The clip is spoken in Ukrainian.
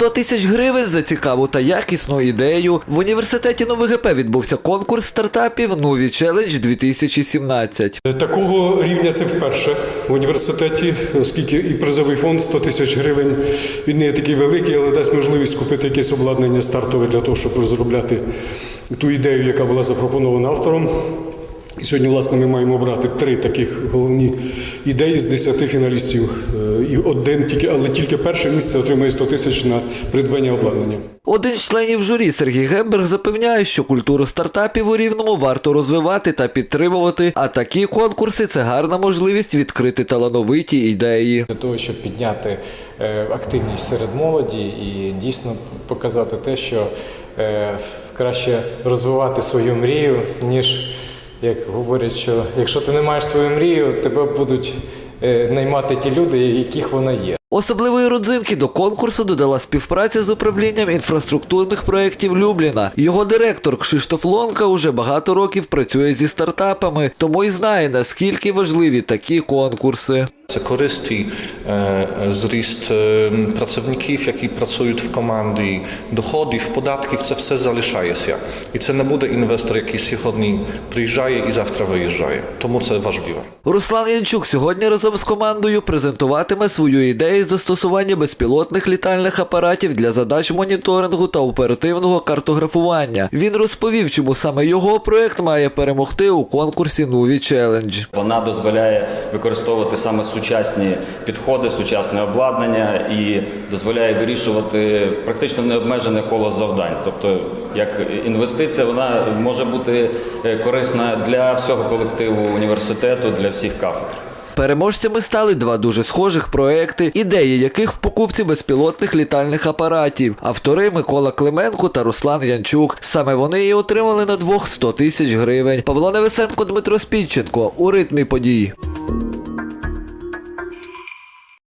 100 тисяч гривень за цікаву та якісну ідею. В університеті НУВГП відбувся конкурс стартапів Нуві Челендж 2017. Такого рівня це вперше в університеті, оскільки і призовий фонд 100 тисяч гривень він не такий великий, але дасть можливість купити якесь обладнання стартове для того, щоб розробляти ту ідею, яка була запропонована автором. І сьогодні, власне, ми маємо обрати три таких головні ідеї з 10 фіналістів. І один тільки, але тільки перше місце отримує 100 тисяч на придбання обладнання. Один з членів журі Сергій Гемберг запевняє, що культуру стартапів у рівному варто розвивати та підтримувати. А такі конкурси це гарна можливість відкрити талановиті ідеї. для того, щоб підняти е, активність серед молоді і дійсно показати те, що е, краще розвивати свою мрію, ніж як говорять, що якщо ти не маєш свою мрію, тебе будуть наймати ті люди, яких вона є. Особливої родзинки до конкурсу додала співпраця з управлінням інфраструктурних проєктів Любліна. Його директор Кшиштоф Лонка уже багато років працює зі стартапами, тому й знає наскільки важливі такі конкурси. Це користі, е, зріст е, працівників, які працюють в команді, доходів, податків, це все залишається. І це не буде інвестор, який сьогодні приїжджає і завтра виїжджає. Тому це важливо. Руслан Янчук сьогодні разом з командою презентуватиме свою ідею застосування безпілотних літальних апаратів для задач моніторингу та оперативного картографування. Він розповів, чому саме його проект має перемогти у конкурсі Нуві Челендж. Вона дозволяє використовувати саме сучасні підходи, сучасне обладнання і дозволяє вирішувати практично необмежене коло завдань. Тобто, як інвестиція, вона може бути е, корисна для всього колективу університету, для всіх кафедр. Переможцями стали два дуже схожих проекти, ідеї яких в покупці безпілотних літальних апаратів. Автори Микола Клименко та Руслан Янчук. Саме вони і отримали на двох 100 тисяч гривень. Павло Невесенко, Дмитро Спільченко у ритмі подій.